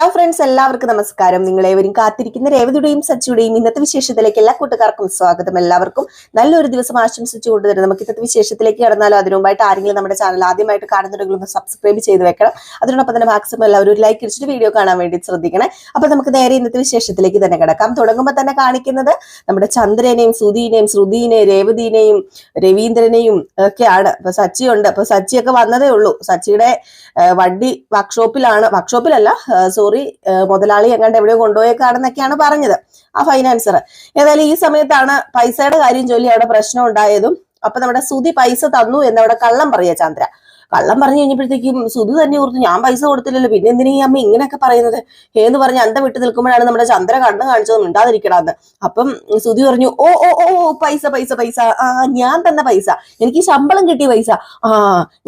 Hello friends എല്ലാവർക്കും നമസ്കാരം. നിങ്ങളേവരും കാത്തിരിക്കുന്ന രേവതിയുടെയും സച്ചിയുടെയും ഇന്നത്തെ വിശേഷത്തിലേക്ക് എല്ലാ കൂട്ടുകാർക്കും സ്വാഗതം. എല്ലാവർക്കും നല്ലൊരു ദിവസം ആശംസിച്ചുകൊണ്ട് തന്നെ നമുക്ക് ഇന്നത്തെ വിശേഷത്തിലേക്ക് കടന്നാലോ? അതിനു മുമ്പായിട്ട് ആരെങ്കിലും നമ്മുടെ ചാനൽ ആദ്യമായിട്ട് കാണുന്നുണ്ടെങ്കിൽ ഒന്ന് സബ്സ്ക്രൈബ് ചെയ്ത് വെക്കണം. അതിനോടൊപ്പം തന്നെ മാക്സിമം എല്ലാവരും ഒരു ലൈക്ക് അടിച്ചിട്ട് വീഡിയോ കാണാൻ വേണ്ടി ശ്രദ്ധിക്കണേ. അപ്പൊ നമുക്ക് നേരെ ഇന്നത്തെ വിശേഷത്തിലേക്ക് തന്നെ കിടക്കാം. തുടങ്ങുമ്പോൾ തന്നെ കാണിക്കുന്നത് നമ്മുടെ ചന്ദ്രനെയും സുധീനെയും ശ്രുതിനെയും രേവതിനെയും രവീന്ദ്രനെയും ഒക്കെയാണ്. അപ്പൊ സച്ചിയുണ്ട്. അപ്പൊ സച്ചിയൊക്കെ വന്നതേ ഉള്ളൂ. സച്ചിയുടെ വണ്ടി വർക്ക്ഷോപ്പിലാണ് വർക്ക്ഷോപ്പിലല്ല സോറി മുതലാളി എങ്ങാണ്ട് എവിടെയോ കൊണ്ടുപോയേക്കാണെന്നൊക്കെയാണ് പറഞ്ഞത്. ആ ഫൈനാൻസർ ഏതായാലും ഈ സമയത്താണ് പൈസയുടെ കാര്യം ചൊല്ലി അവിടെ പ്രശ്നം ഉണ്ടായതും അപ്പൊ നമ്മുടെ സുധി പൈസ തന്നു എന്നവിടെ കള്ളം പറയാ ചന്ദ്ര. കള്ളം പറഞ്ഞു കഴിഞ്ഞപ്പോഴത്തേക്കും സുധു തന്നെ ഓർത്ത് ഞാൻ പൈസ കൊടുത്തില്ലല്ലോ പിന്നെ എന്തിനാ ഈ അമ്മ ഇങ്ങനെയൊക്കെ പറയുന്നത്? എന്ന് പറഞ്ഞ് അന്ത വിട്ട് നിൽക്കുമ്പോഴാണ് നമ്മുടെ ചന്ദ്ര കണ്ണ് കാണിച്ചത് മിണ്ടാതിരിക്കണമെന്ന് അപ്പം സുധി പറഞ്ഞു ഓ ഓ ഓ പൈസ പൈസ പൈസ. ആ ഞാൻ തന്ന പൈസ. എനിക്ക് ശമ്പളം കിട്ടിയ പൈസ. ആ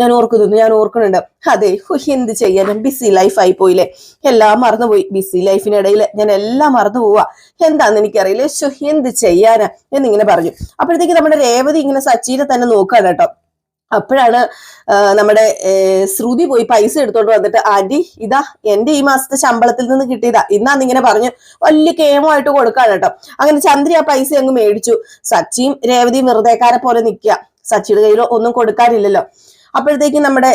ഞാൻ ഓർക്കുന്നു ഞാൻ ഓർക്കുന്നുണ്ട്. അതെ എന്ത് ചെയ്യാനും? ബിസി ആയി പോയില്ലേ എല്ലാം മറന്നുപോയി. ബിസി ലൈഫിനിടയിൽ ഞാൻ എല്ലാം മറന്നു പോവാ. എന്താന്ന് എനിക്കറിയില്ല. എന്ത് ചെയ്യാനാ? എന്നിങ്ങനെ പറഞ്ഞു. അപ്പോഴത്തേക്ക് നമ്മുടെ രേവതി ഇങ്ങനെ സച്ചിനെ തന്നെ നോക്കാണ് കേട്ടോ. അപ്പോഴാണ് നമ്മുടെ ശ്രുതി പോയി പൈസ എടുത്തോണ്ട് വന്നിട്ട് അടി ഇതാ എന്റെ ഈ മാസത്തെ ശമ്പളത്തിൽ നിന്ന് കിട്ടിയതാ. ഇന്നാന്ന് ഇങ്ങനെ പറഞ്ഞ് വലിയ കേമമായിട്ട് കൊടുക്കാണ് കേട്ടോ. അങ്ങനെ ചന്ദ്രി ആ പൈസ അങ്ങ് മേടിച്ചു. സച്ചിയും രേവതിയും വെറുതെക്കാരെ പോലെ നിൽക്കുക. സച്ചിയുടെ കയ്യിൽ ഒന്നും കൊടുക്കാനില്ലല്ലോ. അപ്പോഴത്തേക്കും നമ്മുടെ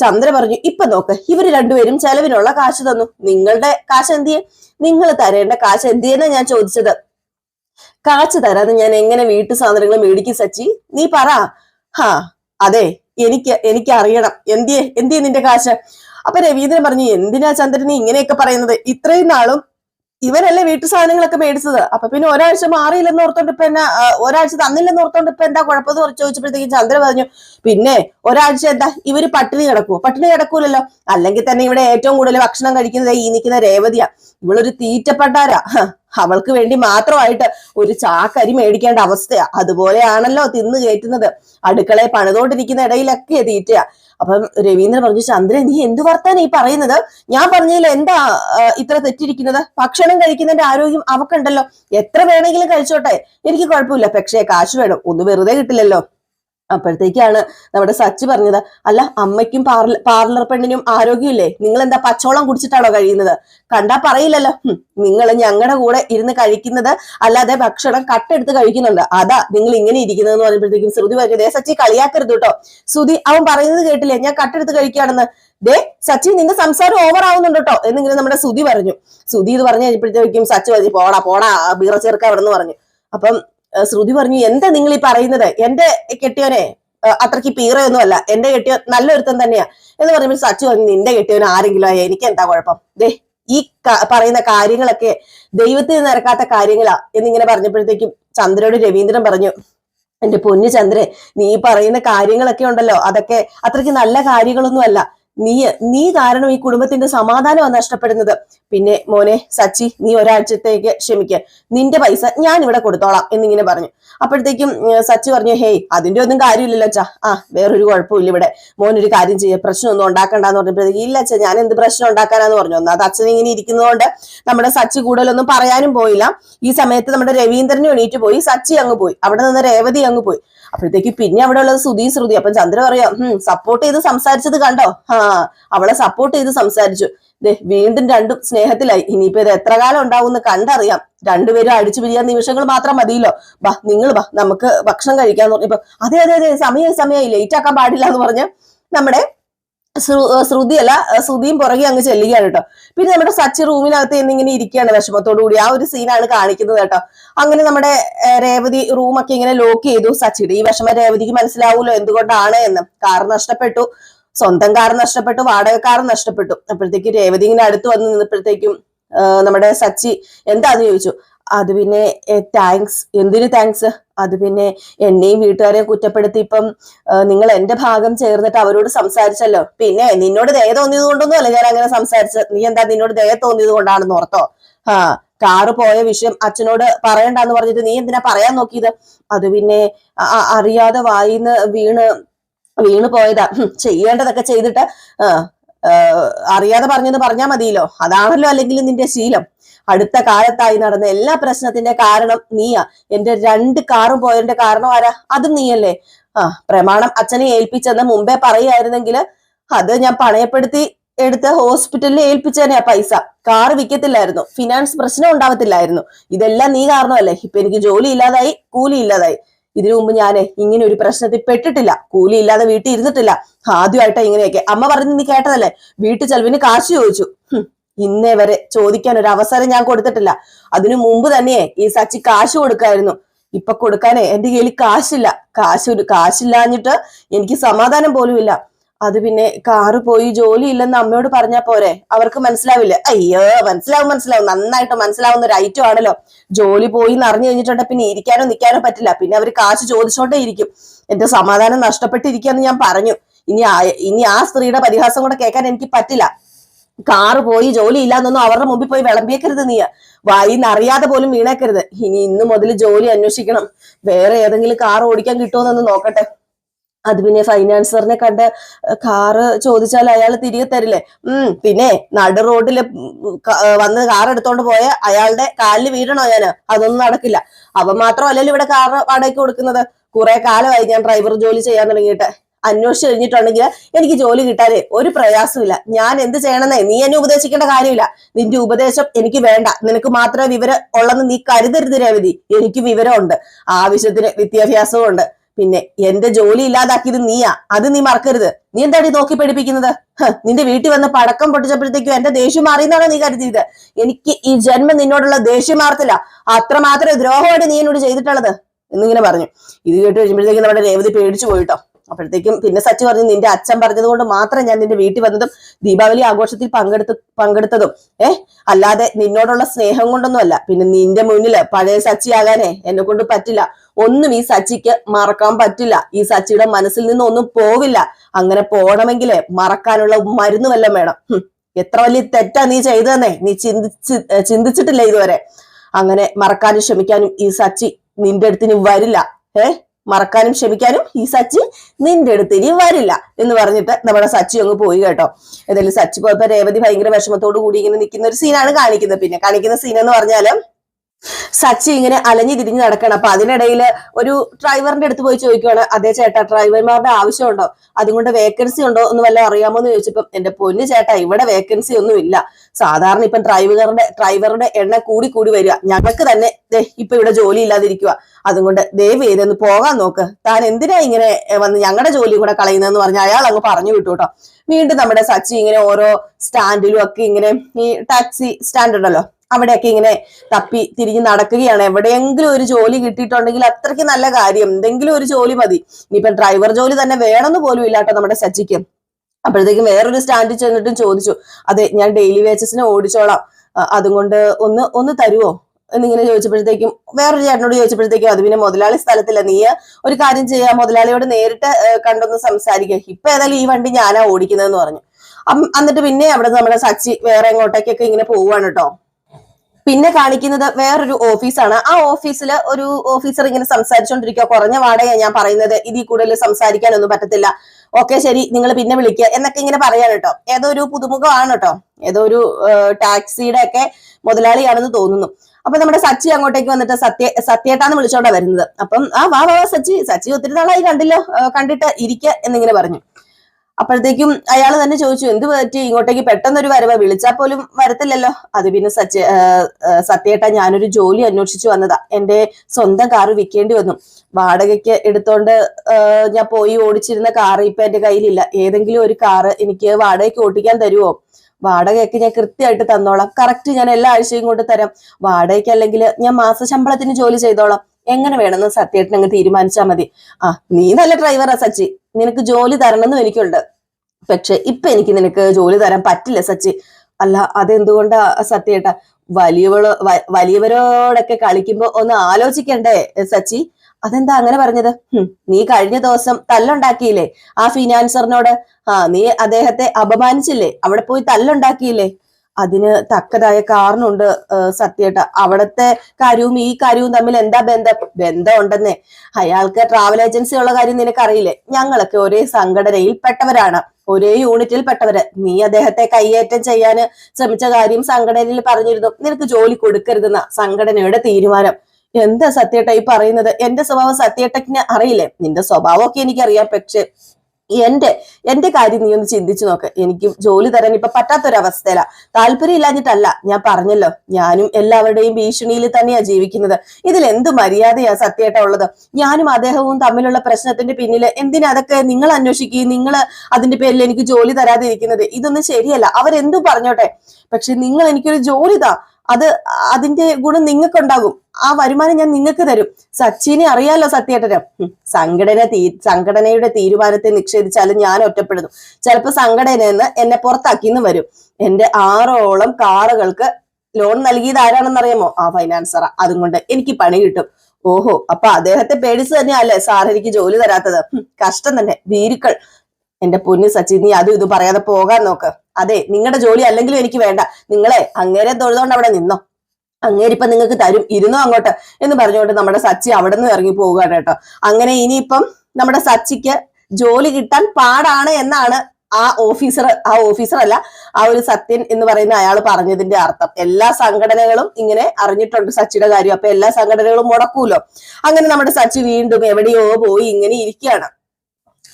ചന്ദ്ര പറഞ്ഞു ഇപ്പൊ നോക്ക് ഇവർ രണ്ടുപേരും ചെലവിനുള്ള കാശ് തന്നു. നിങ്ങളുടെ കാശ് എന്തിയെ നിങ്ങൾ തരേണ്ട കാശ് എന്തിയെന്നാ ഞാൻ ചോദിച്ചത്. കാശ് തരാതെ ഞാൻ എങ്ങനെ വീട്ടു സാധനങ്ങൾ മേടിക്കും സച്ചി? നീ പറ. ഹാ അതെ എനിക്ക് എനിക്ക് അറിയണം എന്തിയെ എന്തിയെ നിന്റെ കാശ്? അപ്പൊ രവീന്ദ്രൻ പറഞ്ഞു എന്തിനാ ചന്ദ്രൻ ഇങ്ങനെയൊക്കെ പറയുന്നത്? ഇത്രയും നാളും ഇവരല്ലേ വീട്ടു സാധനങ്ങളൊക്കെ മേടിച്ചത്. അപ്പൊ പിന്നെ ഒരാഴ്ച മാറിയില്ലെന്ന് ഓർത്തോണ്ട് ഇപ്പൊ എന്നാ ഒരാഴ്ച തന്നില്ലെന്ന് ഓർത്തോണ്ട് ഇപ്പൊ എന്താ കുഴപ്പമെന്ന് കുറച്ച് ചോദിച്ചപ്പോഴത്തേക്കും ചന്ദ്ര പറഞ്ഞു പിന്നെ ഒരാഴ്ച എന്താ ഇവർ പട്ടിണി കിടക്കുവോ? പട്ടിണി കിടക്കൂലല്ലോ. അല്ലെങ്കിൽ തന്നെ ഇവിടെ ഏറ്റവും കൂടുതൽ ഭക്ഷണം കഴിക്കുന്നത് ഈ നിൽക്കുന്ന രേവതിയാ. ഇവളൊരു തീറ്റപ്പെട്ടാരാ. അവൾക്ക് വേണ്ടി മാത്രമായിട്ട് ഒരു ചാക്കരി മേടിക്കേണ്ട അവസ്ഥയാ. അതുപോലെയാണല്ലോ തിന്ന് കയറ്റുന്നത്. അടുക്കളയെ പണിതോണ്ടിരിക്കുന്ന ഇടയിലൊക്കെ തീറ്റയാ അപ്പം രവീന്ദ്രൻ പറഞ്ഞു ചന്ദ്രൻ നീ എന്ത് വർത്താനം ഈ പറയുന്നത്? ഞാൻ പറഞ്ഞതിൽ എന്താ ഇത്ര തെറ്റിരിക്കുന്നത്? ഭക്ഷണം കഴിക്കുന്നതിന്റെ ആരോഗ്യം അവക്കുണ്ടല്ലോ. എത്ര വേണമെങ്കിലും കഴിച്ചോട്ടെ. എനിക്ക് കുഴപ്പമില്ല. പക്ഷേ കാശ് വേണം. ഒന്ന് വെറുതെ കിട്ടില്ലല്ലോ. അപ്പോഴത്തേക്കാണ് നമ്മുടെ സച്ച് പറഞ്ഞത്. അല്ല അമ്മയ്ക്കും പാർലർ പാർലർ പെണ്ണിനും ആരോഗ്യമില്ലേ? നിങ്ങൾ എന്താ പച്ചോളം കുടിച്ചിട്ടാണോ കഴിയുന്നത്? കണ്ടാ പറയില്ലല്ലോ. നിങ്ങൾ ഞങ്ങളുടെ കൂടെ ഇരുന്ന് കഴിക്കുന്നത് അല്ലാതെ ഭക്ഷണം കട്ടെടുത്ത് കഴിക്കുന്നുണ്ട്. അതാ നിങ്ങൾ ഇങ്ങനെ ഇരിക്കുന്നത് എന്ന് പറയുമ്പോഴത്തേക്കും ശ്രുതി പറഞ്ഞു ദേ സച്ചി കളിയാക്കരുത് കേട്ടോ. ശ്രുതി അവൻ പറയുന്നത് കേട്ടില്ലേ? ഞാൻ കട്ടെടുത്ത് കഴിക്കുകയാണെന്ന്. ദേ സച്ചി നിന്റെ സംസാരം ഓവർ ആവുന്നുണ്ട് കേട്ടോ. എന്നിങ്ങനെ നമ്മുടെ ശ്രുതി പറഞ്ഞു. ശ്രുതി ഇത് പറഞ്ഞു കഴിഞ്ഞപ്പോഴത്തേക്കും സച്ചി പറഞ്ഞു പോടാ പോടാ ബീറ ചേർക്ക അവിടെ നിന്ന് പറഞ്ഞു. അപ്പം ശ്രുതി പറഞ്ഞു എന്താ നിങ്ങൾ ഈ പറയുന്നത്? എന്റെ കെട്ടിയോനെ അത്രയ്ക്ക് പീറയൊന്നും അല്ല എന്റെ കെട്ടിയോ നല്ലൊരുത്തൻ തന്നെയാ. എന്ന് പറയുമ്പോൾ സച്ചു പറഞ്ഞു നിന്റെ കെട്ടിയോൻ ആരെങ്കിലും ആയ? എനിക്ക് എന്താ കുഴപ്പം? ദേ ഈ പറയുന്ന കാര്യങ്ങളൊക്കെ ദൈവത്തിന് നിരക്കാത്ത കാര്യങ്ങളാ. എന്നിങ്ങനെ പറഞ്ഞപ്പോഴത്തേക്കും ചന്ദ്രയോട് രവീന്ദ്രൻ പറഞ്ഞു എന്റെ പൊന്നു ചന്ദ്രൻ നീ പറയുന്ന കാര്യങ്ങളൊക്കെ ഉണ്ടല്ലോ. അതൊക്കെ അത്രയ്ക്ക് നല്ല കാര്യങ്ങളൊന്നും അല്ല നീ നീ കാരണം ഈ കുടുംബത്തിന്റെ സമാധാനമാണ് നഷ്ടപ്പെടുന്നത്. പിന്നെ മോനെ സച്ചി നീ ഒരാഴ്ചത്തേക്ക് ക്ഷമിക്ക. നിന്റെ പൈസ ഞാൻ ഇവിടെ കൊടുത്തോളാം എന്നിങ്ങനെ പറഞ്ഞു. അപ്പോഴത്തേക്കും സച്ചി പറഞ്ഞു ഹേയ് അതിന്റെ ഒന്നും കാര്യമില്ലല്ലോ അച്ഛാ. ആ വേറൊരു കുഴപ്പമില്ല ഇവിടെ. മോൻ ഒരു കാര്യം ചെയ്യുക പ്രശ്നമൊന്നും ഉണ്ടാക്കണ്ടെന്ന് പറഞ്ഞപ്പോഴത്തേക്ക് ഇല്ല അച്ഛാ ഞാൻ എന്ത് പ്രശ്നം ഉണ്ടാക്കാനാന്ന് പറഞ്ഞു. ഒന്നാമത് അച്ഛൻ ഇങ്ങനെ ഇരിക്കുന്നതുകൊണ്ട് നമ്മുടെ സച്ചി കൂടുതലൊന്നും പറയാനും പോയില്ല. ഈ സമയത്ത് നമ്മുടെ രവീന്ദ്രനെ എണീറ്റ് പോയി സച്ചി അങ്ങ് പോയി. അവിടെ നിന്ന് രേവതി അങ്ങ് പോയി. അപ്പോഴത്തേക്ക് പിന്നെ അവിടെ ഉള്ളത് സുധി ശ്രുതി. അപ്പം ചന്ദ്ര പറയാം സപ്പോർട്ട് ചെയ്ത് സംസാരിച്ചത് കണ്ടോ? ആ അവളെ സപ്പോർട്ട് ചെയ്ത് സംസാരിച്ചു. ദേ വീണ്ടും രണ്ടും സ്നേഹത്തിലായി. ഇനിയിപ്പോ ഇത് എത്ര കാലം ഉണ്ടാവും എന്ന് കണ്ടറിയാം. രണ്ടുപേരും അടിച്ചു പിരിയാൻ നിമിഷങ്ങൾ മാത്രം മതിയല്ലോ. ബാ നിങ്ങൾ ബാ നമുക്ക് ഭക്ഷണം കഴിക്കാന്ന് പറഞ്ഞപ്പോ അതെ അതെ അതെ സമയം സമയമായി ലേറ്റ് ആക്കാൻ പാടില്ല എന്ന് പറഞ്ഞ് നമ്മുടെ ശ്രുതി അല്ല ശ്രുതിയും പുറകെ അങ്ങ് ചെല്ലുകയാണ് കേട്ടോ. പിന്നെ നമ്മുടെ സച്ചി റൂമിനകത്ത് എന്നിങ്ങനെ ഇരിക്കുകയാണ് വിഷമത്തോടു കൂടി. ആ ഒരു സീനാണ് കാണിക്കുന്നത് കേട്ടോ. അങ്ങനെ നമ്മുടെ രേവതി റൂമൊക്കെ ഇങ്ങനെ ലോക്ക് ചെയ്തു. സച്ചിയുടെ ഈ വിഷമ രേവതിക്ക് മനസ്സിലാവൂലോ? എന്തുകൊണ്ടാണ് എന്ന്. കാർ നഷ്ടപ്പെട്ടു. സ്വന്തം കാർ നഷ്ടപ്പെട്ടു. വാടക കാർ നഷ്ടപ്പെട്ടു. അപ്പോഴത്തേക്ക് രേവതി ഇങ്ങനെ അടുത്ത് വന്ന് നിന്നപ്പോഴത്തേക്കും നമ്മുടെ സച്ചി എന്താന്ന് ചോദിച്ചു. അത് പിന്നെ താങ്ക്സ് എന്തിനു താങ്ക്സ് അത് പിന്നെ എന്നെയും വീട്ടുകാരെയും കുറ്റപ്പെടുത്തി. ഇപ്പം നിങ്ങൾ എന്റെ ഭാഗം ചേർന്നിട്ട് അവരോട് സംസാരിച്ചല്ലോ. പിന്നെ നിന്നോട് ദയ തോന്നിയത് കൊണ്ടൊന്നും അല്ല ഞാൻ അങ്ങനെ സംസാരിച്ചത്. നീ എന്താ നിന്നോട് ദയ തോന്നിയത് കൊണ്ടാണെന്ന് ഓർത്തോ? ആ കാറ് പോയ വിഷയം അച്ഛനോട് പറയണ്ടെന്ന് പറഞ്ഞിട്ട് നീ എന്തിനാ പറയാൻ നോക്കിയത്? അത് പിന്നെ അറിയാതെ വായിന്ന് വീണ് വീണ് പോയതാ. ചെയ്യേണ്ടതൊക്കെ ചെയ്തിട്ട് അറിയാതെ പറഞ്ഞെന്ന് പറഞ്ഞാ മതിയല്ലോ. അതാണല്ലോ അല്ലെങ്കിൽ നിന്റെ ശീലം. അടുത്ത കാലത്തായി നടന്ന എല്ലാ പ്രശ്നത്തിന്റെ കാരണം നീയാ. എന്റെ രണ്ട് കാറും പോയതിന്റെ കാരണം ആരാ? അതും നീയല്ലേ. ആ പ്രമാണം അച്ഛനെ ഏൽപ്പിച്ചെന്ന് മുമ്പേ പറയുമായിരുന്നെങ്കിൽ അത് ഞാൻ പണയപ്പെടുത്തി എടുത്ത് ഹോസ്പിറ്റലിൽ ഏൽപ്പിച്ചേനെ ആ പൈസ. കാർ വിൽക്കത്തില്ലായിരുന്നു ഫിനാൻസ് പ്രശ്നം ഉണ്ടാവത്തില്ലായിരുന്നു. ഇതെല്ലാം നീ കാരണമല്ലേ? ഇപ്പൊ എനിക്ക് ജോലി ഇല്ലാതായി കൂലി ഇല്ലാതായി. ഇതിനു മുമ്പ് ഞാൻ ഇങ്ങനെ ഒരു പ്രശ്നത്തിൽ പെട്ടിട്ടില്ല. കൂലി ഇല്ലാതെ വീട്ടിൽ ഇരുന്നിട്ടില്ല. ആദ്യമായിട്ടാ ഇങ്ങനെയൊക്കെ. അമ്മ പറഞ്ഞു നീ കേട്ടതല്ലേ? വീട്ടു ചെലവിന് കാശ് ചോദിച്ചു. ഇന്നേ വരെ ചോദിക്കാൻ ഒരു അവസരം ഞാൻ കൊടുത്തിട്ടില്ല. അതിനു മുമ്പ് തന്നെയേ ഈ സച്ചി കാശ് കൊടുക്കായിരുന്നു. ഇപ്പൊ കൊടുക്കാനേ എന്റെ കയ്യിൽ കാശില്ല. കാശ് കാശില്ലാഞ്ഞിട്ട് എനിക്ക് സമാധാനം പോലും ഇല്ല അത് പിന്നെ കാറ് പോയി ജോലി ഇല്ലെന്ന് അമ്മയോട് പറഞ്ഞാ പോരെ? അവർക്ക് മനസ്സിലാവില്ല? അയ്യോ മനസ്സിലാവും മനസ്സിലാവും. നന്നായിട്ട് മനസ്സിലാവുന്ന ഒരു ഐറ്റം ആണല്ലോ. ജോലി പോയി എന്ന് അറിഞ്ഞു കഴിഞ്ഞിട്ടുണ്ടെങ്കിൽ പിന്നെ ഇരിക്കാനോ നിൽക്കാനോ പറ്റില്ല. പിന്നെ അവർ കാശ് ചോദിച്ചോണ്ടേ ഇരിക്കും. എന്റെ സമാധാനം നഷ്ടപ്പെട്ടിരിക്കുകയെന്ന് ഞാൻ പറഞ്ഞു. ഇനി ഇനി ആ സ്ത്രീയുടെ പരിഹാസം കൂടെ കേൾക്കാൻ എനിക്ക് പറ്റില്ല. കാറ് പോയി ജോലി ഇല്ലാന്നൊന്നും അവരുടെ മുമ്പിൽ പോയി വിളമ്പിയേക്കരുത് നീ. വായിന്ന് അറിയാതെ പോലും വീണേക്കരുത്. ഇനി ഇന്ന് മുതൽ ജോലി അന്വേഷിക്കണം. വേറെ ഏതെങ്കിലും കാർ ഓടിക്കാൻ കിട്ടുമോന്നൊന്ന് നോക്കട്ടെ. അത് പിന്നെ ഫൈനാൻസറിനെ കണ്ട് കാറ് ചോദിച്ചാൽ അയാൾ തിരികെ തരില്ലേ? ഉം പിന്നെ നടു റോഡിൽ വന്ന് കാർ എടുത്തോണ്ട് പോയ അയാളുടെ കാലിൽ വീഴണോ ഞാൻ? അതൊന്നും നടക്കില്ല. അവൻ മാത്രമല്ലല്ലോ ഇവിടെ കാർ വാടകയ്ക്ക് കൊടുക്കുന്നത്. കുറെ കാലമായി ഞാൻ ഡ്രൈവർ ജോലി ചെയ്യാൻ തുടങ്ങിയിട്ട്. അന്വേഷിച്ച് കഴിഞ്ഞിട്ടുണ്ടെങ്കിൽ എനിക്ക് ജോലി കിട്ടാതെ ഒരു പ്രയാസമില്ല ഞാൻ എന്ത് ചെയ്യണമെന്നേ നീ എന്നെ ഉപദേശിക്കേണ്ട കാര്യമില്ല. നിന്റെ ഉപദേശം എനിക്ക് വേണ്ട. നിനക്ക് മാത്രമേ വിവരം ഉള്ളെന്ന് നീ കരുതരുത് രവതി. എനിക്ക് വിവരമുണ്ട്. ആവശ്യത്തിന് വിദ്യാഭ്യാസവും ഉണ്ട് പിന്നെ എന്റെ ജോലി ഇല്ലാതാക്കിയത് നീയാ. അത് നീ മറക്കരുത്. നീ എന്താടി നോക്കി പഠിപ്പിക്കുന്നത് നിന്റെ വീട്ടിൽ വന്ന് പടക്കം പൊട്ടിച്ചപ്പോഴത്തേക്കും എന്റെ ദേഷ്യം മാറിയെന്നാണോ നീ കരുതിയത്? എനിക്ക് ഈ ജന്മം നിന്നോടുള്ള ദേഷ്യം മാറത്തില്ല. അത്രമാത്രം ദ്രോഹമായിട്ട് നീ എന്നോട് ചെയ്തിട്ടുള്ളത്? എന്നിങ്ങനെ പറഞ്ഞു. ഇത് കേട്ട് കഴിയുമ്പോഴത്തേക്കും നമ്മുടെ രേവതി പേടിച്ചു പോയിട്ടോ. അപ്പോഴത്തേക്കും പിന്നെ സച്ചി പറഞ്ഞു നിന്റെ അച്ഛൻ പറഞ്ഞത് കൊണ്ട് മാത്രം ഞാൻ നിന്റെ വീട്ടിൽ വന്നതും ദീപാവലി ആഘോഷത്തിൽ പങ്കെടുത്ത് പങ്കെടുത്തതും. ഏഹ് അല്ലാതെ നിന്നോടുള്ള സ്നേഹം കൊണ്ടൊന്നുമല്ല. പിന്നെ നിന്റെ മുന്നിൽ പഴയ സച്ചി ആകാനേ എന്നെ കൊണ്ട് പറ്റില്ല. ഒന്നും ഈ സച്ചിക്ക് മറക്കാൻ പറ്റില്ല. ഈ സച്ചിയുടെ മനസ്സിൽ നിന്ന് ഒന്നും പോവില്ല. അങ്ങനെ പോണമെങ്കിലേ മറക്കാനുള്ള മരുന്ന് വല്ലതും വേണം. എത്ര വലിയ തെറ്റാ നീ ചെയ്തതെന്നേ. നീ ചിന്തിച്ച് ചിന്തിച്ചിട്ടില്ല ഇതുവരെ. അങ്ങനെ മറക്കാനും ക്ഷമിക്കാനും ഈ സച്ചി നിന്റെ അടുത്തിന് വരില്ല. ഏ? മറക്കാനും ക്ഷമിക്കാനും ഈ സച്ചി നിന്റെ അടുത്ത് ഇനി വരില്ല എന്ന് പറഞ്ഞിട്ട് നമ്മുടെ സച്ചി അങ്ങ് പോയി കേട്ടോ. ഏതായാലും സച്ചി പോയപ്പോ രേവതി ഭയങ്കര വിഷമത്തോടു കൂടി ഇങ്ങനെ നിൽക്കുന്ന ഒരു സീനാണ് കാണിക്കുന്നത്. പിന്നെ കാണിക്കുന്ന സീൻ എന്ന് പറഞ്ഞാൽ സച്ചി ഇങ്ങനെ അലഞ്ഞു തിരിഞ്ഞ് നടക്കണം. അപ്പൊ അതിനിടയിൽ ഒരു ഡ്രൈവറിന്റെ അടുത്ത് പോയി ചോദിക്കുവാണ് അതേ ചേട്ടാ ഡ്രൈവർമാരുടെ ആവശ്യമുണ്ടോ? അതുകൊണ്ട് വേക്കൻസി ഉണ്ടോ എന്ന് വല്ല അറിയാമോ എന്ന് ചോദിച്ചപ്പോ എന്റെ പൊന്നു ചേട്ടാ ഇവിടെ വേക്കൻസി ഒന്നും ഇല്ല. സാധാരണ ഇപ്പം ഡ്രൈവറുടെ ഡ്രൈവറുടെ എണ്ണ കൂടി കൂടി വരിക. ഞങ്ങൾക്ക് തന്നെ ഇപ്പൊ ഇവിടെ ജോലി ഇല്ലാതിരിക്കുക അതുകൊണ്ട് ദയവ് ചെയ്തൊന്ന് പോകാൻ നോക്ക്. താൻ എന്തിനാ ഇങ്ങനെ വന്ന് ഞങ്ങളുടെ ജോലി കൂടെ കളയുന്നതെന്ന് പറഞ്ഞ അയാൾ അങ്ങ് പറഞ്ഞു വിട്ടു കേട്ടോ. വീണ്ടും നമ്മുടെ സച്ചി ഇങ്ങനെ ഓരോ സ്റ്റാൻഡിലും ഒക്കെ ഇങ്ങനെ ഈ ടാക്സി സ്റ്റാൻഡ് ഉണ്ടല്ലോ അവിടെയൊക്കെ ഇങ്ങനെ തപ്പി തിരിഞ്ഞ് നടക്കുകയാണ്. എവിടെയെങ്കിലും ഒരു ജോലി കിട്ടിയിട്ടുണ്ടെങ്കിൽ അത്രയ്ക്ക് നല്ല കാര്യം. എന്തെങ്കിലും ഒരു ജോലി മതി. ഇനിയിപ്പം ഡ്രൈവർ ജോലി തന്നെ വേണമെന്ന് പോലും ഇല്ലാട്ടോ നമ്മുടെ സച്ചിക്ക് അപ്പോഴത്തേക്കും വേറൊരു സ്റ്റാൻഡിൽ ചെന്നിട്ടും ചോദിച്ചു അതെ ഞാൻ ഡെയിലി വേജസിനെ ഓടിച്ചോളാം. അതുകൊണ്ട് ഒന്ന് ഒന്ന് തരുവോ? എന്നിങ്ങനെ ചോദിച്ചപ്പോഴത്തേക്കും വേറൊരു ചേട്ടനോട് ചോദിച്ചപ്പോഴത്തേക്കും അത് പിന്നെ മുതലാളി സ്ഥലത്തില്ല. നീ ഒരു കാര്യം ചെയ്യാ. മുതലാളിയോട് നേരിട്ട് കണ്ടൊന്ന് സംസാരിക്കുക ഇപ്പൊ ഏതായാലും ഈ വണ്ടി ഞാനാ ഓടിക്കുന്നതെന്ന് പറഞ്ഞു. എന്നിട്ട് പിന്നെ അവിടെ നമ്മുടെ സച്ചി വേറെ എങ്ങോട്ടേക്കൊക്കെ ഇങ്ങനെ പോവാണ് കേട്ടോ പിന്നെ കാണിക്കുന്നത് വേറൊരു ഓഫീസാണ്. ആ ഓഫീസിൽ ഒരു ഓഫീസർ ഇങ്ങനെ സംസാരിച്ചുകൊണ്ടിരിക്കുക കുറഞ്ഞ വാടക ഞാൻ പറയുന്നത്. ഇതിൽ കൂടുതൽ സംസാരിക്കാനൊന്നും പറ്റത്തില്ല. ഓക്കെ ശരി. നിങ്ങൾ പിന്നെ വിളിക്കുക എന്നൊക്കെ ഇങ്ങനെ പറയാൻ കേട്ടോ. ഏതോ ഒരു പുതുമുഖമാണ് കേട്ടോ. ഏതോ ഒരു ടാക്സിയുടെ ഒക്കെ മുതലാളിയാണെന്ന് തോന്നുന്നു. അപ്പൊ നമ്മുടെ സച്ചി അങ്ങോട്ടേക്ക് വന്നിട്ട് സത്യ സത്യേട്ടാന്ന് വിളിച്ചോണ്ടാ വരുന്നത്. അപ്പം ആ വാ വാ സച്ചി. സച്ചി ഒത്തിരി നാളായി കണ്ടില്ലോ. കണ്ടിട്ട് ഇരിക്ക എന്നിങ്ങനെ പറഞ്ഞു. അപ്പോഴത്തേക്കും അയാൾ തന്നെ ചോദിച്ചു എന്ത് പറ്റി? ഇങ്ങോട്ടേക്ക് പെട്ടെന്നൊരു വരവ്. വിളിച്ചാൽ പോലും വരത്തില്ലല്ലോ. അത് പിന്നെ സച്ച സത്യേട്ട ഞാനൊരു ജോലി അന്വേഷിച്ചു വന്നതാ. എന്റെ സ്വന്തം കാറ് വിൽക്കേണ്ടി വന്നു. വാടകയ്ക്ക് എടുത്തോണ്ട് ഞാൻ പോയി ഓടിച്ചിരുന്ന കാറ് ഇപ്പൊ എന്റെ കയ്യിലില്ല. ഏതെങ്കിലും ഒരു കാറ് എനിക്ക് വാടകയ്ക്ക് ഓടിക്കാൻ തരുമോ വാടകയൊക്കെ ഞാൻ കൃത്യമായിട്ട് തന്നോളാം. കറക്റ്റ് ഞാൻ എല്ലാ ആഴ്ചയും കൊണ്ട് തരാം. വാടകയ്ക്ക് അല്ലെങ്കിൽ ഞാൻ മാസശമ്പളത്തിന് ജോലി ചെയ്തോളാം. എങ്ങനെ വേണമെന്ന് സത്യേട്ടൻ അങ്ങ് തീരുമാനിച്ചാൽ മതി. ആ നീ നല്ല ഡ്രൈവറാ സച്ചി. നിനക്ക് ജോലി തരണമെന്നും എനിക്കുണ്ട്. പക്ഷെ ഇപ്പൊ എനിക്ക് നിനക്ക് ജോലി തരാൻ പറ്റില്ല സച്ചി. അല്ല അതെന്തുകൊണ്ടാ സത്യേട്ട? വലിയവളോ വലിയവരോടൊക്കെ കളിക്കുമ്പോ ഒന്ന് ആലോചിക്കണ്ടേ സച്ചി? അതെന്താ അങ്ങനെ പറഞ്ഞത്? നീ കഴിഞ്ഞ ദിവസം തല്ലുണ്ടാക്കിയില്ലേ? ആ ഫിനാൻസറിനോട് ആ നീ അദ്ദേഹത്തെ അപമാനിച്ചില്ലേ? അവിടെ പോയി തല്ലുണ്ടാക്കിയില്ലേ? അതിന് തക്കതായ കാരണമുണ്ട് സത്യേട്ട. അവിടത്തെ കാര്യവും ഈ കാര്യവും തമ്മിൽ എന്താ ബന്ധം? ബന്ധം ഉണ്ടെന്നേ അയാൾക്ക് ട്രാവൽ ഏജൻസി ഉള്ള കാര്യം നിനക്കറിയില്ലേ? ഞങ്ങളൊക്കെ ഒരേ സംഘടനയിൽ പെട്ടവരാണ്. ഒരേ യൂണിറ്റിൽ പെട്ടവര്. നീ അദ്ദേഹത്തെ കയ്യേറ്റം ചെയ്യാൻ ശ്രമിച്ച കാര്യം സംഘടനയിൽ പറഞ്ഞിരുന്നു. നിനക്ക് ജോലി കൊടുക്കരുതെന്ന സംഘടനയുടെ തീരുമാനം. എന്താ സത്യേട്ട ഈ പറയുന്നത്? എന്റെ സ്വഭാവം സത്യേട്ടക്കിന് അറിയില്ലേ? നിന്റെ സ്വഭാവമൊക്കെ എനിക്കറിയാം. പക്ഷെ എന്റെ എന്റെ കാര്യം നീ ഒന്ന് ചിന്തിച്ചു നോക്ക്. എനിക്ക് ജോലി തരാൻ ഇപ്പൊ പറ്റാത്തൊരവസ്ഥയില. താല്പര്യം ഇല്ലാഞ്ഞിട്ടല്ല ഞാൻ പറഞ്ഞല്ലോ. ഞാനും എല്ലാവരുടെയും ഭീഷണിയിൽ തന്നെയാ ജീവിക്കുന്നത്. ഇതിൽ എന്ത് മര്യാദയാ സത്യമായിട്ടാ ഉള്ളത്? ഞാനും അദ്ദേഹവും തമ്മിലുള്ള പ്രശ്നത്തിന്റെ പിന്നിൽ എന്തിനാ അതൊക്കെ നിങ്ങൾ അന്വേഷിക്കുകയും നിങ്ങൾ അതിന്റെ പേരിൽ എനിക്ക് ജോലി തരാതിരിക്കുന്നത്? ഇതൊന്നും ശരിയല്ല. അവരെന്തും പറഞ്ഞോട്ടെ? പക്ഷെ നിങ്ങൾ എനിക്കൊരു ജോലി താ. അത് അതിന്റെ ഗുണം നിങ്ങൾക്കുണ്ടാകും. ആ വരുമാനം ഞാൻ നിങ്ങൾക്ക് തരും. സച്ചിനെ അറിയാലോ സത്യേട്ടന്. സംഘടന തീ സംഘടനയുടെ തീരുമാനത്തെ നിഷേധിച്ചാലും ഞാൻ ഒറ്റപ്പെടുന്നു. ചിലപ്പോൾ സംഘടനയിൽ നിന്ന് എന്നെ പുറത്താക്കിന്ന് വരും. എന്റെ ആറോളം കാറുകൾക്ക് ലോൺ നൽകിയത് ആരാണെന്ന് അറിയാമോ? ആ ഫൈനാൻസറാ അതുകൊണ്ട് എനിക്ക് പണി കിട്ടും. ഓഹോ അപ്പൊ അദ്ദേഹത്തെ പേടിച്ച് തന്നെയല്ലേ സാർ എനിക്ക് ജോലി തരാത്തത്? കഷ്ടം തന്നെ. വീരുക്കൾ. എന്റെ പൊന്നു സച്ചിൻ നീ അതും ഇത് പറയാതെ പോകാൻ നോക്ക്. അതെ നിങ്ങളുടെ ജോലി അല്ലെങ്കിലും എനിക്ക് വേണ്ട. നിങ്ങളെ അങ്ങേരെ തൊഴുതോണ്ട് അവിടെ നിന്നോ. അങ്ങേരിപ്പൊ നിങ്ങൾക്ക് തരും. ഇരുന്നോ അങ്ങോട്ട് എന്ന് പറഞ്ഞുകൊണ്ട് നമ്മുടെ സച്ചി അവിടെ നിന്ന് ഇറങ്ങി പോവുകയാണ് കേട്ടോ. അങ്ങനെ ഇനിയിപ്പം നമ്മുടെ സച്ചിക്ക് ജോലി കിട്ടാൻ പാടാണ് എന്നാണ് ആ ഓഫീസർ ആ ഓഫീസർ അല്ല ആ ഒരു സത്യൻ എന്ന് പറയുന്ന അയാൾ പറഞ്ഞതിന്റെ അർത്ഥം. എല്ലാ സംഘടനകളും ഇങ്ങനെ അറിഞ്ഞിട്ടുണ്ട് സച്ചിയുടെ കാര്യം. അപ്പൊ എല്ലാ സംഘടനകളും മുടക്കൂലോ? അങ്ങനെ നമ്മുടെ സച്ചി വീണ്ടും എവിടെയോ പോയി ഇങ്ങനെ ഇരിക്കുകയാണ്.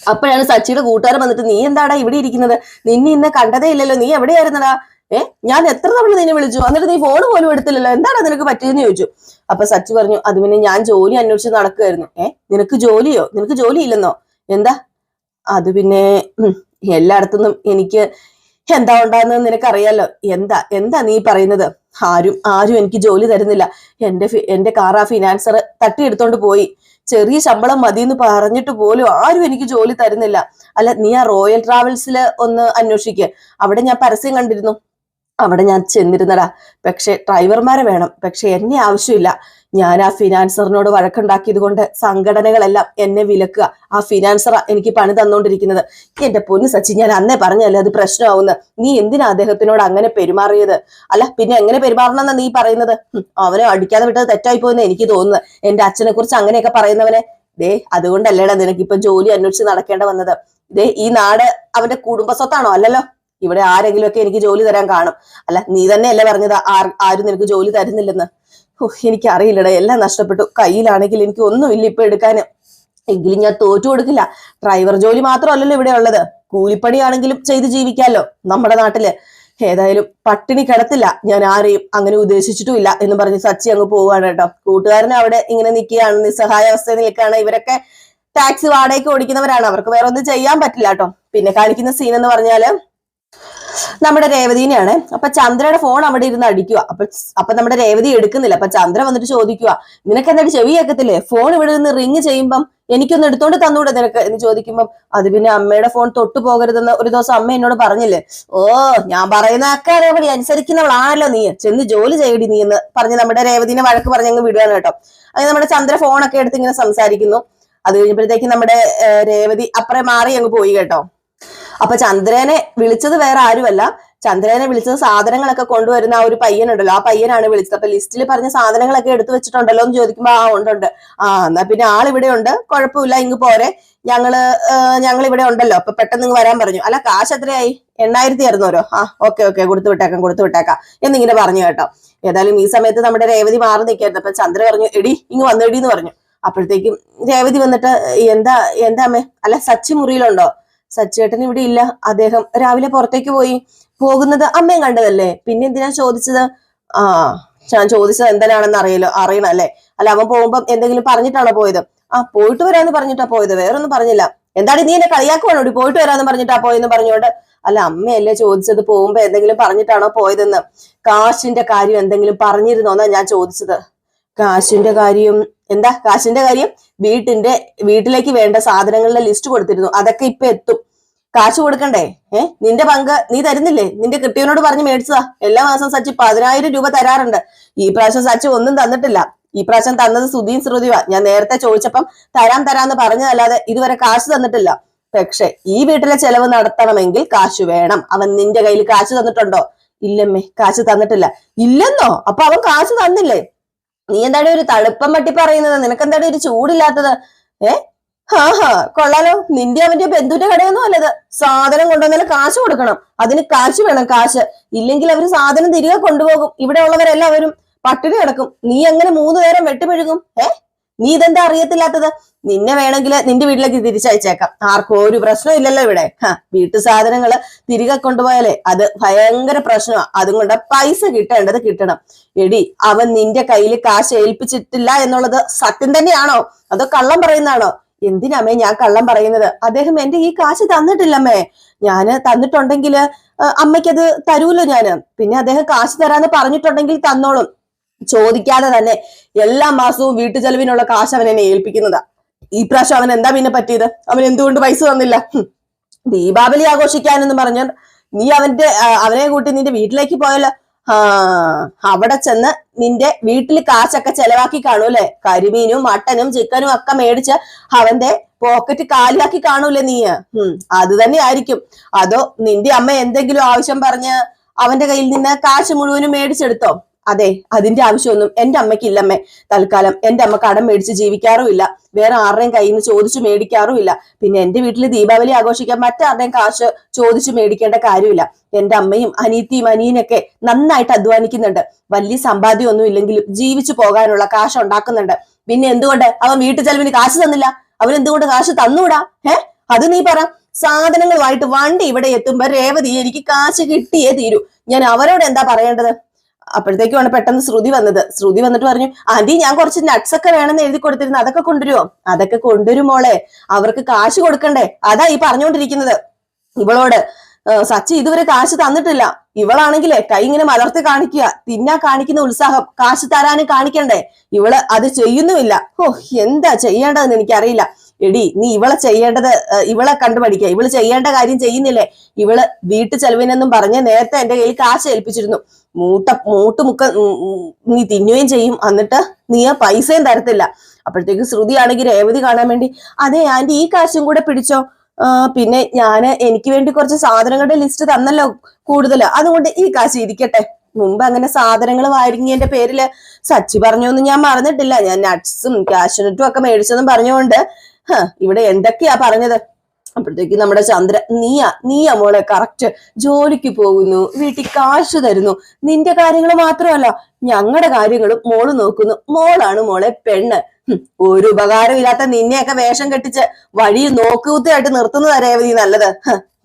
അപ്പോഴാണ് സച്ചിയുടെ കൂട്ടുകാരൻ വന്നിട്ട് നീ എന്താടാ ഇവിടെ ഇരിക്കുന്നത്? നിന്നെ ഇന്ന് കണ്ടതേ ഇല്ലല്ലോ. നീ എവിടെയായിരുന്നടാ? ഏ? ഞാൻ എത്ര തവണ നിന്നെ വിളിച്ചു? എന്നിട്ട് നീ ഫോൺ പോലും എടുത്തില്ലല്ലോ. എന്താണ് നിനക്ക് പറ്റിയെന്ന് ചോദിച്ചു. അപ്പൊ സച്ചി പറഞ്ഞു അത് പിന്നെ ഞാൻ ജോലി അന്വേഷിച്ച് നടക്കുമായിരുന്നു ഏ? നിനക്ക് ജോലിയോ? നിനക്ക് ജോലി ഇല്ലെന്നോ? എന്താ? അത് പിന്നെ എല്ലായിടത്തുനിന്നും എനിക്ക് എന്താ ഉണ്ടാകുന്നത് നിനക്കറിയാലോ? എന്താ? എന്താ നീ പറയുന്നത്? ആരും ആരും എനിക്ക് ജോലി തരുന്നില്ല. എന്റെ എന്റെ കാർ ആ ഫിനാൻസർ തട്ടിയെടുത്തോണ്ട് പോയി. ചെറിയ ശമ്പളം മതി എന്ന് പറഞ്ഞിട്ട് പോലും ആരും എനിക്ക് ജോലി തരുന്നില്ല. അല്ല നീ ആ റോയൽ ട്രാവൽസിൽ ഒന്ന് അന്വേഷിക്ക്. അവിടെ ഞാൻ പരസ്യം കണ്ടിരുന്നു. അവിടെ ഞാൻ ചെന്നിരുന്നടാ പക്ഷെ ഡ്രൈവർമാരെ വേണം. പക്ഷെ എന്നെ ആവശ്യമില്ല. ഞാൻ ആ ഫിനാൻസറിനോട് വഴക്കുണ്ടാക്കിയത് കൊണ്ട് സംഘടനകളെല്ലാം എന്നെ വിലക്കുക. ആ ഫിനാൻസറാ എനിക്ക് പണി തന്നോണ്ടിരിക്കുന്നത്. എന്റെ പൊന്നു സച്ചി ഞാൻ അന്നേ പറഞ്ഞല്ലേ അത് പ്രശ്നമാവുന്ന. നീ എന്തിനാ അദ്ദേഹത്തിനോട് അങ്ങനെ പെരുമാറിയത്? അല്ല പിന്നെ എങ്ങനെ പെരുമാറണമെന്നാ നീ പറയുന്നത്? അവനെ അടിക്കാതെ വിട്ടത് തെറ്റായി പോയെന്ന് എനിക്ക് തോന്നുന്നത്. എന്റെ അച്ഛനെ കുറിച്ച് അങ്ങനെയൊക്കെ പറയുന്നവനെ. ദേ അതുകൊണ്ടല്ലേടാ നിനക്ക് ഇപ്പൊ ജോലി അന്വേഷിച്ച് നടക്കേണ്ട വന്നത്. ദേ ഈ നാട് അവന്റെ കുടുംബ സ്വത്താണോ അല്ലല്ലോ. ഇവിടെ ആരെങ്കിലുമൊക്കെ എനിക്ക് ജോലി തരാൻ കാണും. അല്ല നീ തന്നെയല്ലേ പറഞ്ഞത് ആരും നിനക്ക് ജോലി തരുന്നില്ലെന്ന്. എനിക്കറിയില്ലട എല്ലാം നഷ്ടപ്പെട്ടു. കയ്യിലാണെങ്കിൽ എനിക്ക് ഒന്നുമില്ല ഇപ്പൊ എടുക്കാന്. എങ്കിലും ഞാൻ തോറ്റു കൊടുക്കില്ല. ഡ്രൈവർ ജോലി മാത്രമല്ലല്ലോ ഇവിടെ ഉള്ളത്. കൂലിപ്പണിയാണെങ്കിലും ചെയ്ത് ജീവിക്കാമല്ലോ നമ്മുടെ നാട്ടിൽ. ഏതായാലും പട്ടിണി കിടത്തില്ല. ഞാൻ ആരെയും അങ്ങനെ ഉദ്ദേശിച്ചിട്ടുമില്ല എന്ന് പറഞ്ഞ് സച്ചി അങ്ങ് പോവുകയാണ് കേട്ടോ. കൂട്ടുകാരൻ അവിടെ ഇങ്ങനെ നിൽക്കുകയാണ്. നിസ്സഹായ അവസ്ഥയിൽ നിൽക്കുകയാണ്. ഇവരൊക്കെ ടാക്സി വാടകയ്ക്ക് ഓടിക്കുന്നവരാണ്. അവർക്ക് വേറെ ഒന്നും ചെയ്യാൻ പറ്റില്ല കേട്ടോ. പിന്നെ കാണിക്കുന്ന സീൻ എന്ന് പറഞ്ഞാൽ നമ്മുടെ രേവതിനെയാണ്. അപ്പൊ ചന്ദ്രയുടെ ഫോൺ അവിടെ ഇരുന്ന് അടിക്കുക. അപ്പൊ അപ്പൊ നമ്മുടെ രേവതി എടുക്കുന്നില്ല. അപ്പൊ ചന്ദ്ര വന്നിട്ട് ചോദിക്കുക നിനക്ക് എന്നിട്ട് ചെവി കേൾക്കത്തില്ലേ? ഫോൺ ഇവിടെ നിന്ന് റിങ് ചെയ്യുമ്പം എനിക്കൊന്ന് എടുത്തോണ്ട് തന്നൂടെ നിനക്ക്? എന്ന് ചോദിക്കുമ്പം അത് പിന്നെ അമ്മയുടെ ഫോൺ തൊട്ടു പോകരുതെന്ന് ഒരു ദിവസം അമ്മ എന്നോട് പറഞ്ഞില്ലേ? ഓ ഞാൻ പറയുന്ന പറയുന്നതൊക്കെ രേവതി അനുസരിക്കുന്നവളാണല്ലോ നീ. ചെന്ന് ജോലി ചെയ്യടി നീ എന്ന് പറഞ്ഞ് നമ്മുടെ രേവതിനെ വഴക്ക് പറഞ്ഞങ്ങ് വിടുകയാണ് കേട്ടോ. അങ്ങനെ നമ്മുടെ ചന്ദ്ര ഫോണൊക്കെ എടുത്ത് ഇങ്ങനെ സംസാരിക്കുന്നു. അത് കഴിഞ്ഞപ്പോഴത്തേക്ക് നമ്മുടെ രേവതി അപ്പുറം മാറി അങ്ങ് പോയി കേട്ടോ. അപ്പൊ ചന്ദ്രനെ വിളിച്ചത് വേറെ ആരുമല്ല. ചന്ദ്രനെ വിളിച്ചത് സാധനങ്ങളൊക്കെ കൊണ്ടുവരുന്ന ആ ഒരു പയ്യനുണ്ടല്ലോ. ആ പയ്യനാണ് വിളിച്ചത്. അപ്പൊ ലിസ്റ്റിൽ പറഞ്ഞ സാധനങ്ങളൊക്കെ എടുത്തു വെച്ചിട്ടുണ്ടല്ലോ എന്ന് ചോദിക്കുമ്പോ ആ ഉണ്ടുണ്ട്. ആ എന്നാ പിന്നെ ആൾ ഇവിടെ ഉണ്ട്. കുഴപ്പമില്ല ഇങ്ങ് പോരെ. ഞങ്ങൾ ഞങ്ങൾ ഇവിടെ ഉണ്ടല്ലോ. അപ്പൊ പെട്ടെന്ന് ഇങ്ങ് വരാൻ പറഞ്ഞു. അല്ല കാശ് എത്രയായി? എണ്ണായിരത്തി അറുന്നൂറോ? ആ ഓക്കെ ഓക്കെ കൊടുത്തു വിട്ടേക്കാം കൊടുത്തു വിട്ടേക്കാം. എന്നിങ്ങനെ പറഞ്ഞു കേട്ടോ. ഏതായാലും ഈ സമയത്ത് നമ്മുടെ രേവതി മാറി നിൽക്കായിരുന്നു. അപ്പൊ ചന്ദ്ര പറഞ്ഞു എടി ഇങ്ങ് വന്നെടി എന്ന് പറഞ്ഞു. അപ്പോഴത്തേക്കും രേവതി വന്നിട്ട് എന്താ എന്താ അമ്മേ? അല്ല സച്ചി മുറിയിലുണ്ടോ? സച്ചേട്ടൻ ഇവിടെ ഇല്ല. അദ്ദേഹം രാവിലെ പുറത്തേക്ക് പോയി. പോകുന്നത് അമ്മയും കണ്ടതല്ലേ? പിന്നെ എന്തിനാ ചോദിച്ചത്? ആ ഞാൻ ചോദിച്ചത് എന്തിനാണെന്ന് അറിയലോ അറിയണം അല്ലേ? അല്ല അവൻ പോകുമ്പോ എന്തെങ്കിലും പറഞ്ഞിട്ടാണോ പോയത്? ആ പോയിട്ട് വരാന്ന് പറഞ്ഞിട്ടാ പോയത്. വേറൊന്നും പറഞ്ഞില്ല. എന്താണ് നീ എന്നെ കളിയാക്കുവാണോ പോയിട്ട് വരാന്ന് പറഞ്ഞിട്ടാ പോയെന്ന് പറഞ്ഞോണ്ട് അല്ല അമ്മയല്ലേ ചോദിച്ചത്? പോകുമ്പോ എന്തെങ്കിലും പറഞ്ഞിട്ടാണോ പോയതെന്ന്? കാശിന്റെ കാര്യം എന്തെങ്കിലും പറഞ്ഞിരുന്നോന്നാ ഞാൻ ചോദിച്ചത്. കാശിന്റെ കാര്യം എന്താ? കാശിന്റെ കാര്യം? വീട്ടിന്റെ വീട്ടിലേക്ക് വേണ്ട സാധനങ്ങളുടെ ലിസ്റ്റ് കൊടുത്തിരുന്നു. അതൊക്കെ ഇപ്പൊ എത്തും. കാശ് കൊടുക്കണ്ടേ? ഏ? നിന്റെ പങ്ക് നീ തരുന്നില്ലേ? നിന്റെ കൃത്യവനോട് പറഞ്ഞ് മേടിച്ചതാ. എല്ലാ മാസം സച്ചി പതിനായിരം രൂപ തരാറുണ്ട്. ഈ പ്രാവശ്യം സച്ചി ഒന്നും തന്നിട്ടില്ല. ഈ പ്രാവശ്യം തന്നത് സുധീൻ ശ്രുതിവാ. ഞാൻ നേരത്തെ ചോദിച്ചപ്പം തരാം തരാന്ന് പറഞ്ഞതല്ലാതെ ഇതുവരെ കാശ് തന്നിട്ടില്ല. പക്ഷെ ഈ വീട്ടിലെ ചെലവ് നടത്തണമെങ്കിൽ കാശ് വേണം. അവൻ നിന്റെ കയ്യിൽ കാശ് തന്നിട്ടുണ്ടോ? ഇല്ലമ്മേ കാശ് തന്നിട്ടില്ല. ഇല്ലെന്നോ? അപ്പൊ അവൻ കാശ് തന്നില്ലേ? നീ എന്താണ് ഒരു തളുപ്പം പറ്റി പറയുന്നത്? നിനക്ക് എന്താണ് ഒരു ചൂടില്ലാത്തത്? ഏ? ഹാ ഹാ. കൊള്ളാലോ. നിന്റെ അവന്റെ ബന്ധുവിന്റെ കടയൊന്നും അല്ലത്. സാധനം കൊണ്ടുവന്നാലും കാശ് കൊടുക്കണം. അതിന് കാശ് വേണം കാശ്. ഇല്ലെങ്കിൽ അവർ സാധനം തിരികെ കൊണ്ടുപോകും. ഇവിടെ ഉള്ളവരെല്ലാവരും പട്ടിണി കിടക്കും. നീ എങ്ങനെ മൂന്ന് നേരം വെട്ടിമെഴുകും ഏ? നീ ഇതെന്താ അറിയത്തില്ലാത്തത്? നിന്നെ വേണമെങ്കിൽ നിന്റെ വീട്ടിലേക്ക് തിരിച്ചയച്ചേക്കാം. ആർക്കും ഒരു പ്രശ്നം ഇല്ലല്ലോ ഇവിടെ. വീട്ടു സാധനങ്ങൾ തിരികെ കൊണ്ടുപോയാലേ അത് ഭയങ്കര പ്രശ്നമാണ് അതുകൊണ്ട് പൈസ കിട്ടേണ്ടത് കിട്ടണം. എടി അവൻ നിന്റെ കയ്യിൽ കാശ് ഏൽപ്പിച്ചിട്ടില്ല എന്നുള്ളത് സത്യം തന്നെയാണോ? അതോ കള്ളം പറയുന്നതാണോ? എന്തിനമ്മേ ഞാൻ കള്ളം പറയുന്നത്? അദ്ദേഹം എന്റെ ഈ കാശ് തന്നിട്ടില്ലമ്മേ. ഞാൻ തന്നിട്ടുണ്ടെങ്കിൽ അമ്മയ്ക്കത് തരൂല്ലോ ഞാൻ? പിന്നെ അദ്ദേഹം കാശ് തരാന്ന് പറഞ്ഞിട്ടുണ്ടെങ്കിൽ തന്നോളും. ചോദിക്കാതെ തന്നെ എല്ലാ മാസവും വീട്ടു ചെലവിനുള്ള കാശ് അവൻ എന്നെ ഏൽപ്പിക്കുന്നതാ. ഈ പ്രാവശ്യം അവൻ എന്താ പിന്നെ പറ്റിയത്? അവൻ എന്തുകൊണ്ട് പൈസ തന്നില്ല. ദീപാവലി ആഘോഷിക്കാനെന്ന് പറഞ്ഞ നീ അവന്റെ അവനെ കൂട്ടി നിന്റെ വീട്ടിലേക്ക് പോയല്ലോ. അവിടെ ചെന്ന് നിന്റെ വീട്ടിൽ കാശൊക്കെ ചെലവാക്കി കാണൂല്ലേ കരിമീനും മട്ടനും ചിക്കനും ഒക്കെ മേടിച്ച് അവന്റെ പോക്കറ്റ് കാലിയാക്കി കാണൂലേ നീ? ഉം അത് തന്നെ ആയിരിക്കും. അതോ നിന്റെ അമ്മ എന്തെങ്കിലും ആവശ്യം പറഞ്ഞ് അവന്റെ കയ്യിൽ നിന്ന് കാശ് മുഴുവനും മേടിച്ചെടുത്തോ? അതെ അതിന്റെ ആവശ്യമൊന്നും എന്റെ അമ്മയ്ക്കില്ലമ്മേ. തൽക്കാലം എന്റെ അമ്മ കടം മേടിച്ച് ജീവിക്കാറുമില്ല. വേറെ ആരുടെയും കയ്യിൽ നിന്ന് ചോദിച്ചു മേടിക്കാറുമില്ല. പിന്നെ എന്റെ വീട്ടിൽ ദീപാവലി ആഘോഷിക്കാൻ മറ്റാരുടെയും കാശ് ചോദിച്ചു മേടിക്കേണ്ട കാര്യമില്ല. എന്റെ അമ്മയും അനീത്തിയും അനിയനൊക്കെ നന്നായിട്ട് അധ്വാനിക്കുന്നുണ്ട്. വലിയ സമ്പാദ്യം ഒന്നും ഇല്ലെങ്കിലും ജീവിച്ചു പോകാനുള്ള കാശ് ഉണ്ടാക്കുന്നുണ്ട്. പിന്നെ എന്തുകൊണ്ട് അവൻ വീട്ടു ചെലവിന് കാശ് തന്നില്ല? അവൻ എന്തുകൊണ്ട് കാശ് തന്നൂടാ ഏ അത് നീ പറ. സാധനങ്ങളുമായിട്ട് വണ്ടി ഇവിടെ എത്തുമ്പോ രേവതി എനിക്ക് കാശ് കിട്ടിയേ തീരൂ. ഞാൻ അവരോട് എന്താ പറയേണ്ടത്? അപ്പോഴത്തേക്കുമാണ് പെട്ടെന്ന് ശ്രുതി വന്നത്. ശ്രുതി വന്നിട്ട് പറഞ്ഞു ആന്റി ഞാൻ കുറച്ച് നട്ട്സ് ഒക്കെ വേണമെന്ന് എഴുതി കൊടുത്തിരുന്നു. അതൊക്കെ കൊണ്ടുവരുമോ അതൊക്കെ കൊണ്ടുവരും മോളെ. അവർക്ക് കാശ് കൊടുക്കണ്ടേ. അതാ ഈ പറഞ്ഞുകൊണ്ടിരിക്കുന്നത്. ഇവളോട് സച്ചി ഇതുവരെ കാശ് തന്നിട്ടില്ല. ഇവളാണെങ്കിലേ കൈ ഇങ്ങനെ മലർത്തി കാണിക്കുക. തിന്നാ കാണിക്കുന്ന ഉത്സാഹം. കാശ് തരാനും കാണിക്കണ്ടേ. ഇവൾ അത് ചെയ്യുന്നുമില്ല. ഓ എന്താ ചെയ്യേണ്ടതെന്ന് എനിക്കറിയില്ല. എടി നീ ഇവളെ ചെയ്യേണ്ടത് ഇവളെ കണ്ടു പഠിക്കുക ഇവൾ ചെയ്യേണ്ട കാര്യം ചെയ്യുന്നില്ലേ? ഇവൾ വീട്ടു ചെലവിനെന്നും പറഞ്ഞ് നേരത്തെ എന്റെ കയ്യിൽ കാശ് ഏൽപ്പിച്ചിരുന്നു. മൂട്ട മൂട്ടുമുക്ക നീ തിന്നുകയും ചെയ്യും. എന്നിട്ട് നീ ആ പൈസയും തരത്തില്ല. അപ്പോഴത്തേക്ക് ശ്രുതിയാണെങ്കിൽ രേവതി കാണാൻ വേണ്ടി അതെ ആന്റി ഈ കാശും കൂടെ പിടിച്ചോ? പിന്നെ ഞാൻ എനിക്ക് വേണ്ടി കുറച്ച് സാധനങ്ങളുടെ ലിസ്റ്റ് തന്നല്ലോ കൂടുതൽ. അതുകൊണ്ട് ഈ കാശ് ഇരിക്കട്ടെ. മുമ്പ് അങ്ങനെ സാധനങ്ങൾ വാരിങ്ങിയന്റെ പേരിൽ സച്ചി പറഞ്ഞൊന്നും ഞാൻ മറന്നിട്ടില്ല. ഞാൻ നട്ട്സും കാഷ്നട്ടും ഒക്കെ മേടിച്ചതും പറഞ്ഞുകൊണ്ട് ഇവിടെ എന്തൊക്കെയാ പറഞ്ഞത്? അപ്പോഴത്തേക്ക് നമ്മുടെ ചന്ദ്ര നീയാ നീയാ മോളെ കറക്റ്റ് ജോലിക്ക് പോകുന്നു വീട്ടിൽ കാശ് തരുന്നു. നിന്റെ കാര്യങ്ങൾ മാത്രമല്ല ഞങ്ങളുടെ കാര്യങ്ങളും മോൾ നോക്കുന്നു. മോളാണ് മോളെ പെണ്ണ്. ഒരു ഉപകാരമില്ലാത്ത നിന്നെയൊക്കെ വേഷം കെട്ടിച്ച് വഴി നോക്കുകുത്തിയായിട്ട് നിർത്തുന്നതാ രേവതി നല്ലത്.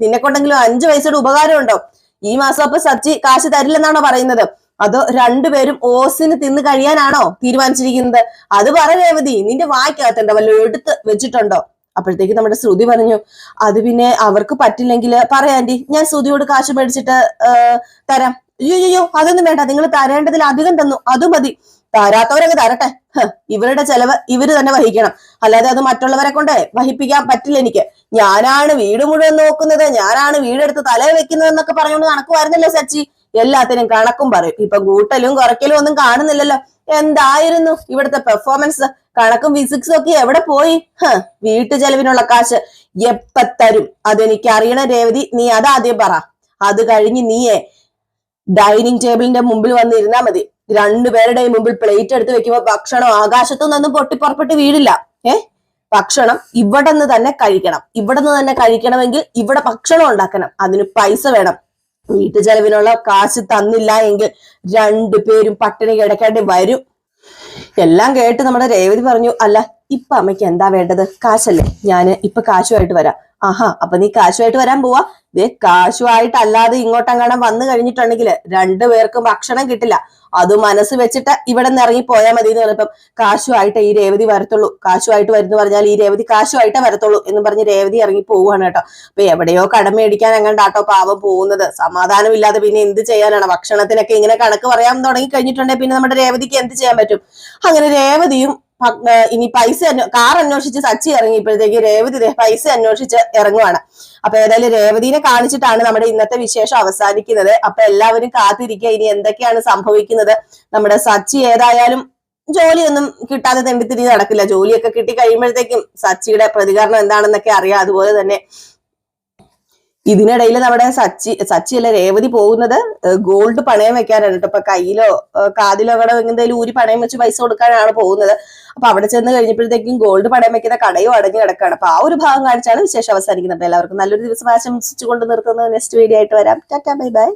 നിന്നെ കൊണ്ടെങ്കിലും അഞ്ചു പൈസയുടെ ഉപകാരം ഉണ്ടോ ഈ മാസം അപ്പൊ സച്ചി കാശ് തരില്ലെന്നാണോ പറയുന്നത്? അതോ രണ്ടുപേരും ഓസിന് തിന്ന് കഴിയാനാണോ തീരുമാനിച്ചിരിക്കുന്നത്? അത് പറ രേവതി നിന്റെ വായിക്കകത്തുണ്ടോ വല്ലതും എടുത്ത് വെച്ചിട്ടുണ്ടോ? അപ്പോഴത്തേക്ക് നമ്മുടെ ശ്രുതി പറഞ്ഞു അത് പിന്നെ അവർക്ക് പറ്റില്ലെങ്കിൽ പറയാന്റി ഞാൻ ശ്രുതിയോട് കാശ് മേടിച്ചിട്ട് തരാം. അയ്യോ അതൊന്നും വേണ്ട നിങ്ങൾ തരേണ്ടതിൽ അധികം തന്നു അത് മതി. തരാത്തവരൊക്കെ തരട്ടെ ഇവരുടെ ചെലവ് ഇവർ തന്നെ വഹിക്കണം. അല്ലാതെ അത് മറ്റുള്ളവരെ കൊണ്ട് വഹിപ്പിക്കാൻ പറ്റില്ല എനിക്ക്. ഞാനാണ് വീട് മുഴുവൻ നോക്കുന്നത് ഞാനാണ് വീടെടുത്ത് തലയിൽ വെക്കുന്നത് എന്നൊക്കെ പറഞ്ഞുകൊണ്ട് നടക്കുമായിരുന്നല്ലോ സച്ചി. എല്ലാത്തിനും കണക്കും പറയും. ഇപ്പൊ കൂട്ടലും കുറയ്ക്കലും ഒന്നും കാണുന്നില്ലല്ലോ. എന്തായിരുന്നു ഇവിടുത്തെ പെർഫോമൻസ് കണക്കും ഫിസിക്സും ഒക്കെ എവിടെ പോയി? വീട്ടു ചെലവിനുള്ള കാശ് എപ്പ തരും? അതെനിക്ക് അറിയണ രേവതി. നീ അതാദ്യം പറ. അത് കഴിഞ്ഞ് നീയെ ഡൈനിങ് ടേബിളിന്റെ മുമ്പിൽ വന്നിരുന്നാ മതി. രണ്ടുപേരുടെയും മുമ്പിൽ പ്ലേറ്റ് എടുത്ത് വെക്കുമ്പോ ഭക്ഷണം ആകാശത്തു നിന്നും പൊട്ടിപ്പുറപ്പെട്ട് വീടില്ല ഏ? ഭക്ഷണം ഇവിടെ നിന്ന് തന്നെ കഴിക്കണം. ഇവിടെ നിന്ന് തന്നെ കഴിക്കണമെങ്കിൽ ഇവിടെ ഭക്ഷണം ഉണ്ടാക്കണം. അതിന് പൈസ വേണം. വീട്ടു ചെലവിനുള്ള കാശ് തന്നില്ല എങ്കിൽ രണ്ടുപേരും പട്ടിണി കിടക്കേണ്ടി വരും. എല്ലാം കേട്ട് നമ്മുടെ രേവതി പറഞ്ഞു അല്ല ഇപ്പൊ അമ്മയ്ക്ക് എന്താ വേണ്ടത്? കാശല്ലേ ഞാൻ ഇപ്പൊ കാശുമായിട്ട് വരാം. ആഹാ അപ്പൊ നീ കാശുമായിട്ട് വരാൻ പോവാ. ദേ കാശുമായിട്ട് അല്ലാതെ ഇങ്ങോട്ടെങ്ങാനും വന്നു കഴിഞ്ഞിട്ടുണ്ടെങ്കിൽ രണ്ടുപേർക്കും ഭക്ഷണം കിട്ടില്ല. അത് മനസ്സ് വെച്ചിട്ട് ഇവിടെ നിന്ന് ഇറങ്ങി പോയാൽ മതി എന്ന് പറഞ്ഞപ്പം കാശുമായിട്ട് ഈ രേവതി വരത്തുള്ളൂ. കാശുമായിട്ട് വരുന്നു പറഞ്ഞാൽ ഈ രേവതി കാശുമായിട്ടേ വരത്തുള്ളൂ എന്ന് പറഞ്ഞ് രേവതി ഇറങ്ങി പോവുകയാണ് കേട്ടോ. അപ്പൊ എവിടെയോ കടമേടിക്കാൻ എങ്ങാണ്ടാട്ടോ പാവം പോകുന്നത്. സമാധാനം ഇല്ലാതെ പിന്നെ എന്ത് ചെയ്യാനാണ്? ഭക്ഷണത്തിനൊക്കെ ഇങ്ങനെ കണക്ക് പറയാൻ തുടങ്ങി കഴിഞ്ഞിട്ടുണ്ടെങ്കിൽ പിന്നെ നമ്മുടെ രേവതിക്ക് എന്ത് ചെയ്യാൻ പറ്റും? അങ്ങനെ രേവതിയും ഇനി പൈസ കാർ അന്വേഷിച്ച് സച്ചി ഇറങ്ങിയപ്പോഴത്തേക്ക് രേവതി പൈസ അന്വേഷിച്ച് ഇറങ്ങുവാണ്. അപ്പൊ ഏതായാലും രേവതിനെ കാണിച്ചിട്ടാണ് നമ്മുടെ ഇന്നത്തെ വിശേഷം അവസാനിക്കുന്നത്. അപ്പൊ എല്ലാവരും കാത്തിരിക്കുക. ഇനി എന്തൊക്കെയാണ് സംഭവിക്കുന്നത്? നമ്മുടെ സച്ചി ഏതായാലും ജോലിയൊന്നും കിട്ടാതെ തെണ്ടിത്തിരി നടക്കില്ല. ജോലിയൊക്കെ കിട്ടി കഴിയുമ്പോഴത്തേക്കും സച്ചിയുടെ പ്രതികരണം എന്താണെന്നൊക്കെ അറിയാം. അതുപോലെ തന്നെ ഇതിനിടയിൽ നമ്മുടെ സച്ചി സച്ചിയല്ല രേവതി പോകുന്നത്? ഗോൾഡ് പണയം വെക്കാനാണ് കേട്ടോ. ഇപ്പൊ കയ്യിലോ കാതിലോ അവിടെ എന്തെങ്കിലും ഊരി പണയം വെച്ച് പൈസ കൊടുക്കാനാണ് പോകുന്നത്. അപ്പൊ അവിടെ ചെന്ന് കഴിഞ്ഞപ്പോഴത്തേക്കും ഗോൾഡ് പണയം വെക്കുന്ന കടയോ അടഞ്ഞു കിടക്കുകയാണ്. അപ്പൊ ആ ഒരു ഭാഗം കാണിച്ചാണ് വിശേഷം അവസാനിക്കുന്നത്. എല്ലാവർക്കും നല്ലൊരു ദിവസം ആശംസിച്ചുകൊണ്ട് നിർത്തുന്നത് നെക്സ്റ്റ് വീഡിയോ ആയിട്ട് വരാം. Tata bye bye